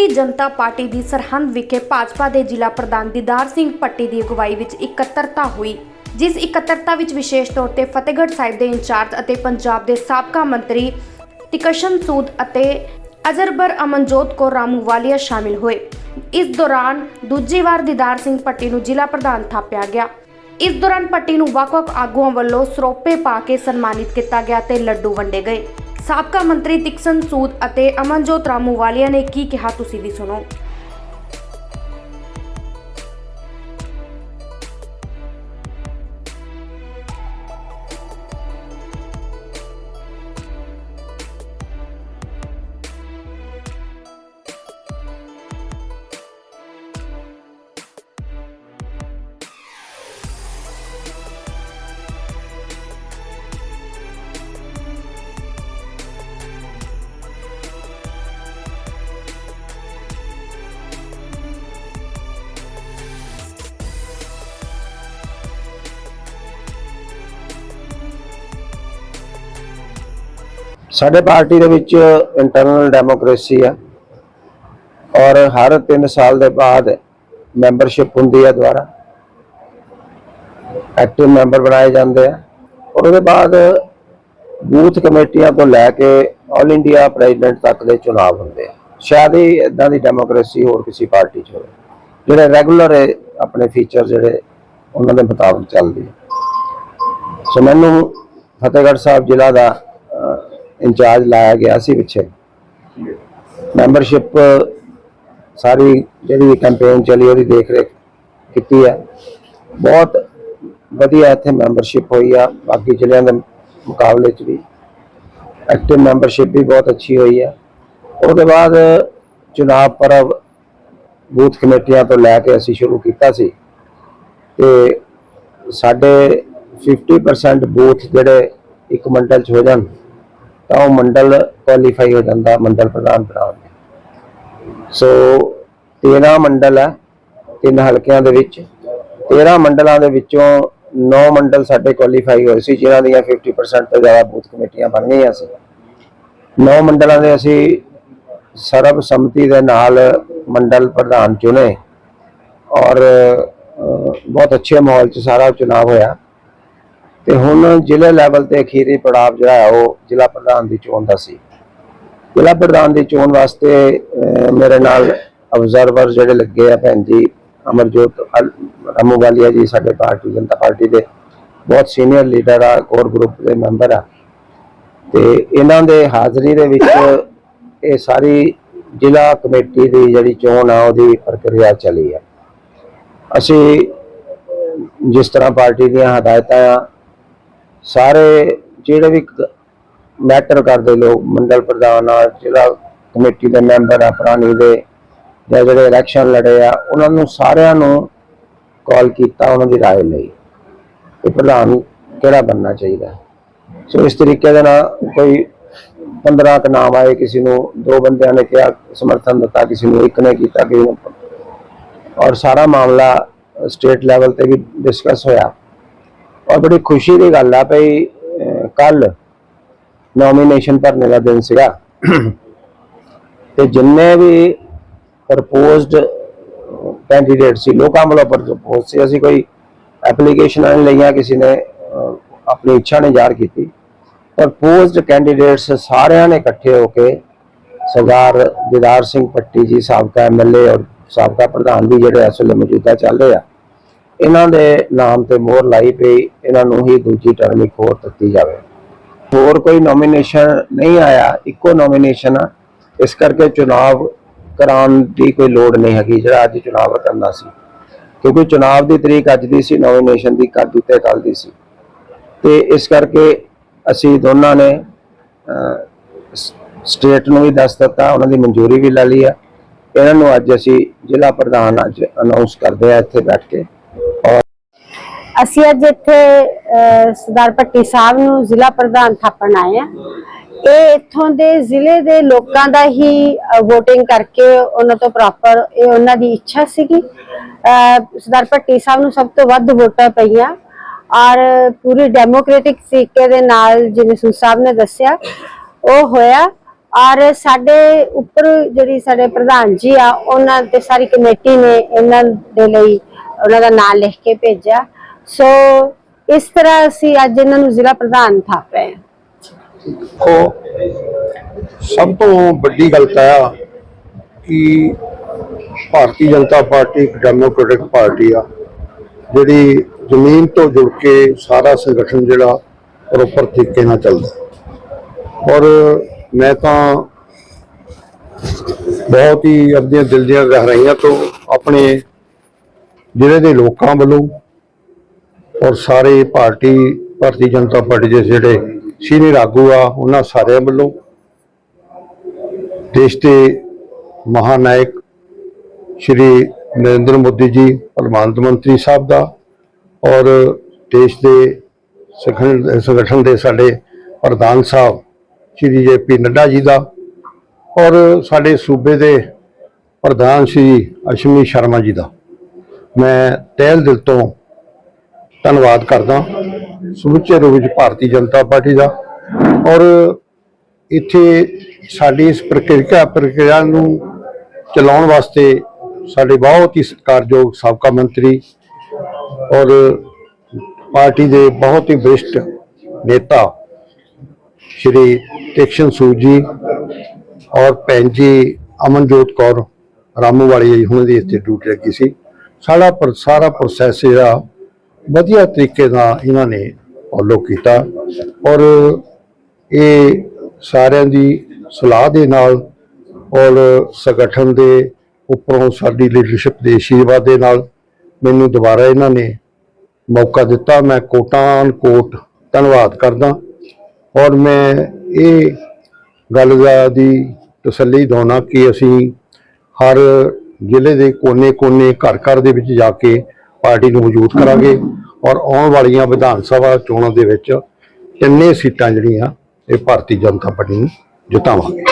ਭਾਰਤੀ Janata party ਦੀ ਸਰਹੰਦ ਵਿਖੇ ਭਾਜਪਾ ਦੇ ਜ਼ਿਲ੍ਹਾ ਪ੍ਰਧਾਨ ਦੀਦਾਰ ਸਿੰਘ ਪੱਟੀ ਦੀ ਅਗਵਾਈ ਵਿੱਚ ਇਕੱਤਰਤਾ ਹੋਈ, ਜਿਸ ਇਕੱਤਰਤਾ ਵਿੱਚ ਵਿਸ਼ੇਸ਼ ਤੌਰ ਤੇ ਫਤਿਹਗੜ੍ਹ ਸਾਹਿਬ ਦੇ ਇੰਚਾਰਜ ਅਤੇ ਪੰਜਾਬ ਦੇ ਸਾਬਕਾ ਮੰਤਰੀ ਤਿਕਸ਼ਨ ਸੂਦ ਅਤੇ ਅਜ਼ਰਬਰ ਅਮਨਜੋਤ ਕੌਰ ਰਾਮੂਵਾਲੀਆ ਸ਼ਾਮਿਲ ਹੋਏ। ਇਸ ਦੌਰਾਨ ਦੂਜੀ ਵਾਰ ਦੀਦਾਰ ਸਿੰਘ ਪੱਟੀ ਨੂੰ ਜ਼ਿਲ੍ਹਾ ਪ੍ਰਧਾਨ ਥਾਪਿਆ ਗਿਆ। ਇਸ ਦੌਰਾਨ ਪੱਟੀ ਨੂੰ ਵੱਖ-ਵੱਖ ਆਗੂਆਂ ਵੱਲੋਂ ਸਰੋਪੇ ਪਾ ਕੇ ਸਨਮਾਨਿਤ ਕੀਤਾ ਗਿਆ ਤੇ ਲੱਡੂ ਵੰਡੇ ਗਏ। ਸਾਬਕਾ ਮੰਤਰੀ ਤਿਕਸਨ ਸੂਦ ਅਤੇ ਅਮਨਜੋਤ ਰਾਮੂਵਾਲੀਆ ਨੇ ਕੀ ਕਿਹਾ ਤੁਸੀਂ ਵੀ ਸੁਣੋ। ਸਾਡੇ ਪਾਰਟੀ ਦੇ ਵਿੱਚ ਇੰਟਰਨਲ ਡੈਮੋਕ੍ਰੇਸੀ ਆ ਔਰ ਹਰ 3 ਸਾਲ ਦੇ ਬਾਅਦ ਮੈਂਬਰਸ਼ਿਪ ਹੁੰਦੀ ਹੈ ਦੁਆਰਾ ਐਕਟਿਵ ਮੈਂਬਰ ਬਣਾਏ ਜਾਂਦੇ ਆ। ਔਰ ਉਹਦੇ ਬਾਅਦ ਬੂਥ ਕਮੇਟੀਆਂ ਤੋਂ ਲੈ ਕੇ ਆਲ ਇੰਡੀਆ ਪ੍ਰੈਜ਼ੀਡੈਂਟ ਤੱਕ ਦੇ ਚੁਣਾਵ ਹੁੰਦੇ ਆ। ਸ਼ਾਇਦ ਹੀ ਇਦਾਂ ਦੀ ਡੈਮੋਕ੍ਰੇਸੀ ਹੋਰ ਕਿਸੇ ਪਾਰਟੀ 'ਚ ਹੋਵੇ। ਜਿਹੜੇ ਰੈਗੂਲਰ ਆਪਣੇ ਫੀਚਰ ਜਿਹੜੇ ਉਹਨਾਂ ਦੇ ਮੁਤਾਬਕ ਚੱਲਦੀ ਸੋ ਮੈਨੂੰ ਫਤਿਹਗੜ੍ਹ ਸਾਹਿਬ ਜ਼ਿਲ੍ਹਾ ਦਾ ਇੰਚਾਰਜ ਲਾਇਆ ਗਿਆ ਸੀ ਪਿੱਛੇ। ਮੈਂਬਰਸ਼ਿਪ, ਸਾਰੀ ਜਿਹੜੀ ਕੈਂਪੇਨ ਚੱਲੀ, ਉਹਦੀ ਦੇਖ ਰੇਖ ਕੀਤੀ ਹੈ। ਬਹੁਤ ਵਧੀਆ ਇੱਥੇ ਮੈਂਬਰਸ਼ਿਪ ਹੋਈ ਆ। ਬਾਕੀ ਜ਼ਿਲ੍ਹਿਆਂ ਦੇ ਮੁਕਾਬਲੇ 'ਚ ਵੀ ਐਕਟਿਵ ਮੈਂਬਰਸ਼ਿਪ ਵੀ ਬਹੁਤ ਅੱਛੀ ਹੋਈ ਆ। ਉਹਦੇ ਬਾਅਦ ਚੁਣਾਵ ਪਰਵ ਬੂਥ ਕਮੇਟੀਆਂ ਤੋਂ ਲੈ ਕੇ ਅਸੀਂ ਸ਼ੁਰੂ ਕੀਤਾ ਸੀ। ਤੇ ਸਾਡੇ 50% ਬੂਥ ਜਿਹੜੇ ਇੱਕ ਮੰਡਲ 'ਚ ਹੋ ਜਾਣ ਤਾਂ ਉਹ ਮੰਡਲ ਕੁਆਲੀਫਾਈ ਹੋ ਜਾਂਦਾ, ਮੰਡਲ ਪ੍ਰਧਾਨ ਬਣਾਉਣ ਸੋ 13 ਮੰਡਲ ਹੈ ਤਿੰਨ ਹਲਕਿਆਂ ਦੇ ਵਿੱਚ। 13 ਮੰਡਲਾਂ ਦੇ ਵਿੱਚੋਂ 9 ਮੰਡਲ ਸਾਡੇ ਕੁਆਲੀਫਾਈ ਹੋਏ ਸੀ, ਜਿਨ੍ਹਾਂ ਦੀਆਂ 50% ਤੋਂ ਜ਼ਿਆਦਾ ਬੂਥ ਕਮੇਟੀਆਂ ਬਣ ਗਈਆਂ ਸੀ। 9 ਮੰਡਲਾਂ ਦੇ ਅਸੀਂ ਸਰਬ ਸੰਮਤੀ ਦੇ ਨਾਲ ਮੰਡਲ ਪ੍ਰਧਾਨ ਚੁਣੇ। ਔਰ ਬਹੁਤ ਅੱਛੇ ਮਾਹੌਲ 'ਚ ਸਾਰਾ ਚੁਣਾਵ ਹੋਇਆ। ਤੇ ਹੁਣ ਜ਼ਿਲ੍ਹੇ ਲੈਵਲ ਤੇ ਅਖੀਰੀ ਪੜਾਅ ਜਿਹੜਾ ਹੈ ਉਹ ਜ਼ਿਲ੍ਹਾ ਪ੍ਰਧਾਨ ਦੀ ਚੋਣ ਦਾ ਸੀ। ਜ਼ਿਲ੍ਹਾ ਪ੍ਰਧਾਨ ਦੀ ਚੋਣ ਵਾਸਤੇ ਮੇਰੇ ਨਾਲ ਅਬਜ਼ਰਵਰ ਜਿਹੜੇ ਲੱਗੇ ਆ ਭੈਣ ਜੀ, ਅਮਰਜੋਤ ਅਲ- ਰਾਮੂਵਾਲੀਆ ਜੀ ਸਾਡੇ ਭਾਰਤੀ ਜਨਤਾ ਪਾਰਟੀ ਦੇ, ਬਹੁਤ ਸੀਨੀਅਰ ਲੀਡਰ ਆ ਕੋਰ ਗਰੁੱਪ ਦੇ ਮੈਂਬਰ ਆ। ਤੇ ਇਹਨਾਂ ਦੇ ਹਾਜ਼ਰੀ ਦੇ ਵਿੱਚ ਇਹ ਸਾਰੀ ਜ਼ਿਲ੍ਹਾ ਕਮੇਟੀ ਦੀ ਜਿਹੜੀ ਚੋਣ ਆ, ਉਹਦੀ ਪ੍ਰਕਿਰਿਆ ਚੱਲੀ ਆ। ਅਸੀਂ ਜਿਸ ਤਰ੍ਹਾਂ ਪਾਰਟੀ ਦੀਆਂ ਹਦਾਇਤਾਂ ਆ ਸਾਰੇ ਜਿਹੜੇ ਵੀ ਮੈਟਰ ਕਰਦੇ ਲੋਕ ਮੰਡਲ ਪ੍ਰਧਾਨ ਆ ਜ਼ਿਲ੍ਹਾ ਕਮੇਟੀ ਦੇ ਮੈਂਬਰ ਆ ਪੁਰਾਣੀ ਦੇ ਜਾਂ ਜਿਹੜੇ ਇਲੈਕਸ਼ਨ ਲੜੇ ਆ ਉਹਨਾਂ ਨੂੰ ਸਾਰਿਆਂ ਨੂੰ ਕਾਲ ਕੀਤਾ ਉਹਨਾਂ ਦੀ رائے ਲਈ ਕਿ ਪ੍ਰਧਾਨ ਕਿਹੜਾ ਬੰਨਣਾ ਚਾਹੀਦਾ ਸੋ ਇਸ ਤਰੀਕੇ ਦੇ ਨਾਲ ਕੋਈ 15 ਕ ਨਾਮ ਆਏ ਕਿਸੇ ਨੂੰ ਦੋ ਬੰਦਿਆਂ ਨੇ ਕਿਹਾ ਸਮਰਥਨ ਦਿੱਤਾ ਕਿਸੇ ਨੂੰ ਇੱਕ ਨੇ ਕੀਤਾ ਕਿਸੇ ਨੂੰ ਔਰ ਸਾਰਾ ਮਾਮਲਾ ਸਟੇਟ ਲੈਵਲ ਤੇ ਵੀ ਡਿਸਕਸ ਹੋਇਆ ਔਰ ਬੜੀ ਖੁਸ਼ੀ ਦੀ ਗੱਲ ਆ ਭਈ ਕੱਲ ਨੋਮੀਨੇਸ਼ਨ ਭਰਨੇ ਦਾ ਦਿਨ ਸੀਗਾ। ਤੇ ਜਿੰਨੇ ਵੀ ਪ੍ਰਪੋਜ਼ਡ ਕੈਂਡੀਡੇਟ ਸੀ, ਲੋਕਾਂ ਵੱਲੋਂ ਪ੍ਰਪੋਜ਼ ਸੀ, ਅਸੀਂ ਕੋਈ ਐਪਲੀਕੇਸ਼ਨਾਂ ਨਹੀਂ ਲਈਆਂ, ਕਿਸੇ ਨੇ ਆਪਣੀ ਇੱਛਾ ਨਹੀਂ ਜ਼ਾਹਰ ਕੀਤੀ ਪ੍ਰਪੋਜ਼ਡ ਕੈਂਡੀਡੇਟਸ ਸਾਰਿਆਂ ਨੇ ਇਕੱਠੇ ਹੋ ਕੇ ਸਰਦਾਰ ਦੀਦਾਰ ਸਿੰਘ ਪੱਟੀ ਜੀ, ਸਾਬਕਾ ਐਮਐਲਏ ਔਰ ਸਾਬਕਾ ਪ੍ਰਧਾਨ ਵੀ ਜਿਹੜੇ ਇਸ ਵੇਲੇ ਮੌਜੂਦਾ ਚੱਲ ਰਹੇ ਆ ਇਹਨਾਂ ਦੇ ਨਾਮ ਤੇ ਮੋਹਰ ਲਾਈ ਪਈ, ਇਹਨਾਂ ਨੂੰ ਹੀ ਦੂਜੀ ਟਰਮ ਇੱਕ ਹੋਰ ਦਿੱਤੀ ਜਾਵੇ। ਹੋਰ ਕੋਈ ਨੋਮੀਨੇਸ਼ਨ ਨਹੀਂ ਆਇਆ, ਇੱਕੋ ਨੋਮੀਨੇਸ਼ਨ ਆ। ਇਸ ਕਰਕੇ ਚੁਣਾਵ ਕਰਾਉਣ ਦੀ ਕੋਈ ਲੋੜ ਨਹੀਂ ਹੈਗੀ, ਜਿਹੜਾ ਅੱਜ ਚੁਣਾਵ ਕਰਨਾ ਸੀ। ਕਿਉਂਕਿ ਚੁਣਾਵ ਦੀ ਤਰੀਕ ਅੱਜ ਦੀ ਸੀ ਨੋਮੀਨੇਸ਼ਨ ਦੀ ਕੱਲ ਦੀ ਤੇ ਕੱਲ ਦੀ ਸੀ। ਤੇ ਇਸ ਕਰਕੇ ਅਸੀਂ ਦੋਨਾਂ ਨੇ ਸਟੇਟ ਨੂੰ ਵੀ ਦੱਸ ਦਿੱਤਾ, ਉਹਨਾਂ ਦੀ ਮਨਜ਼ੂਰੀ ਵੀ ਲੈ ਲਈ ਆ। ਇਹਨਾਂ ਨੂੰ ਅੱਜ ਅਸੀਂ ਜ਼ਿਲ੍ਹਾ ਪ੍ਰਧਾਨ ਅੱਜ ਅਨਾਉਂਸ ਕਰਦੇ ਆ ਇੱਥੇ ਬੈਠ ਕੇ। ਅਸੀਂ ਅੱਜ ਇੱਥੇ ਸਰਦਾਰ ਪੱਟੀ ਸਾਹਿਬ ਨੂੰ ਜ਼ਿਲ੍ਹਾ ਪ੍ਰਧਾਨ ਥਾਪਣ ਆਏ ਆ ਇਹ ਇੱਥੋਂ ਦੇ ਜ਼ਿਲ੍ਹੇ ਦੇ ਲੋਕਾਂ ਦਾ ਹੀ VOTING ਕਰਕੇ ਉਹਨਾਂ ਤੋਂ ਪ੍ਰੋਪਰ ਇਹ ਉਹਨਾਂ ਦੀ ਇੱਛਾ ਸੀਗੀ। ਸਰਦਾਰ ਪੱਟੀ ਸਾਹਿਬ ਨੂੰ ਸਭ ਤੋਂ ਵੱਧ ਵੋਟਾਂ ਪਈਆਂ ਔਰ ਪੂਰੀ ਡੈਮੋਕ੍ਰੈਟਿਕ ਤਰੀਕੇ ਦੇ ਨਾਲ ਜਿਵੇਂ ਸੂ ਸਾਹਿਬ ਨੇ ਦੱਸਿਆ, ਉਹ ਹੋਇਆ ਔਰ ਸਾਡੇ ਉੱਪਰ ਜਿਹੜੀ ਸਾਡੇ ਪ੍ਰਧਾਨ ਜੀ ਆ, ਉਹਨਾਂ ਤੇ ਸਾਰੀ ਕਮੇਟੀ ਨੇ ਇਹਨਾਂ ਦੇ ਲਈ ਉਹਨਾਂ ਦਾ ਨਾਮ ਲਿਖ ਕੇ ਭੇਜਿਆ। ਸੋ ਇਸ ਤਰ੍ਹਾਂ ਅਸੀਂ ਅੱਜ ਇਹਨਾਂ ਨੂੰ ਜ਼ਿਲ੍ਹਾ ਪ੍ਰਧਾਨ ਥਾਪ ਰਹੇ ਹਾਂ। ਦੇਖੋ, ਸਭ ਤੋਂ ਵੱਡੀ ਗੱਲ ਤਾਂ ਆ ਕਿ ਭਾਰਤੀ ਜਨਤਾ ਪਾਰਟੀ ਇੱਕ ਡੈਮੋਕ੍ਰੈਟਿਕ ਪਾਰਟੀ ਆ। ਜਿਹੜੀ ਜ਼ਮੀਨ ਤੋਂ ਜੁੜ ਕੇ ਸਾਰਾ ਸੰਗਠਨ ਜਿਹੜਾ ਪ੍ਰੋਪਰ ਤਰੀਕੇ ਨਾਲ ਚੱਲਦਾ। ਔਰ ਮੈਂ ਤਾਂ ਬਹੁਤ ਹੀ ਆਪਣੀਆਂ ਦਿਲ ਦੀਆਂ ਗਹਿਰਾਈਆਂ ਤੋਂ ਆਪਣੇ ਜ਼ਿਲ੍ਹੇ ਦੇ ਲੋਕਾਂ ਵੱਲੋਂ ਔਰ ਸਾਰੇ ਪਾਰਟੀ, ਭਾਰਤੀ ਜਨਤਾ ਪਾਰਟੀ ਦੇ ਜਿਹੜੇ ਸੀਨੀਅਰ ਆਗੂ ਆ, ਉਹਨਾਂ ਸਾਰਿਆਂ ਵੱਲੋਂ ਦੇਸ਼ ਦੇ ਮਹਾਨਾਇਕ ਸ਼੍ਰੀ ਨਰਿੰਦਰ ਮੋਦੀ ਜੀ, ਪ੍ਰਧਾਨ ਮੰਤਰੀ ਸਾਹਿਬ ਦਾ ਔਰ ਦੇਸ਼ ਦੇ ਸੰਗਠਨ ਸੰਗਠਨ ਦੇ ਸਾਡੇ ਪ੍ਰਧਾਨ ਸਾਹਿਬ ਸ਼੍ਰੀ ਜੇ ਪੀ ਨੱਡਾ ਜੀ ਦਾ ਔਰ ਸਾਡੇ ਸੂਬੇ ਦੇ ਪ੍ਰਧਾਨ ਸ਼੍ਰੀ ਅਸ਼ਮੀ ਸ਼ਰਮਾ ਜੀ ਦਾ। ਮੈਂ ਤਹਿ ਦਿਲ ਤੋਂ ਧੰਨਵਾਦ ਕਰਦਾ ਸਮੁੱਚੇ ਰੂਪ ਵਿੱਚ ਭਾਰਤੀ ਜਨਤਾ ਪਾਰਟੀ ਦਾ ਔਰ ਇੱਥੇ ਸਾਡੀ ਇਸ ਪ੍ਰਕਿਰਿਆ ਪ੍ਰਕਿਰਿਆ ਨੂੰ ਚਲਾਉਣ ਵਾਸਤੇ ਸਾਡੇ ਬਹੁਤ ਹੀ ਸਤਿਕਾਰਯੋਗ ਸਾਬਕਾ ਮੰਤਰੀ ਔਰ ਪਾਰਟੀ ਦੇ ਬਹੁਤ ਹੀ ਵਰਿਸ਼ਟ ਨੇਤਾ ਸ਼੍ਰੀ ਤੇਕਸ਼ਨ ਸੂਦ ਜੀ ਔਰ ਭੈਣ ਜੀ ਅਮਨਜੋਤ ਕੌਰ ਰਾਮੂਵਾਲੀ ਜੀ, ਉਹਨਾਂ ਦੀ ਇੱਥੇ ਡਿਊਟੀ ਲੱਗੀ ਸੀ। ਸਾਡਾ ਪਰ ਸਾਰਾ ਪ੍ਰੋਸੈਸ ਜਿਹੜਾ ਵਧੀਆ ਤਰੀਕੇ ਨਾਲ ਇਹਨਾਂ ਨੇ ਫੋਲੋ ਕੀਤਾ ਔਰ ਇਹ ਸਾਰਿਆਂ ਦੀ ਸਲਾਹ ਦੇ ਨਾਲ ਔਰ ਸੰਗਠਨ ਦੇ ਉੱਪਰੋਂ ਸਾਡੀ ਲੀਡਰਸ਼ਿਪ ਦੇ ਆਸ਼ੀਰਵਾਦ ਦੇ ਨਾਲ ਮੈਨੂੰ ਦੁਬਾਰਾ ਇਹਨਾਂ ਨੇ ਮੌਕਾ ਦਿੱਤਾ। ਮੈਂ ਕੋਟਾਨ ਕੋਟ ਧੰਨਵਾਦ ਕਰਦਾ ਔਰ ਮੈਂ ਇਹ ਗੱਲ ਦੀ ਤਸੱਲੀ ਦਵਾਉਣਾ ਕਿ ਅਸੀਂ ਹਰ ਜ਼ਿਲ੍ਹੇ ਦੇ ਕੋਨੇ-ਕੋਨੇ, ਘਰ-ਘਰ ਦੇ ਵਿੱਚ ਜਾ ਕੇ ਪਾਰਟੀ ਨੂੰ ਮੌਜੂਦ ਕਰਾਂਗੇ ਔਰ ਆਉਣ ਵਾਲੀਆਂ ਵਿਧਾਨ ਸਭਾ ਚੋਣਾਂ ਦੇ ਵਿੱਚ ਤਿੰਨੇ ਸੀਟਾਂ ਜਿਹੜੀਆਂ ਇਹ ਭਾਰਤੀ ਜਨਤਾ ਪਾਰਟੀ ਨੂੰ ਜਿਤਾਵਾਂਗੇ।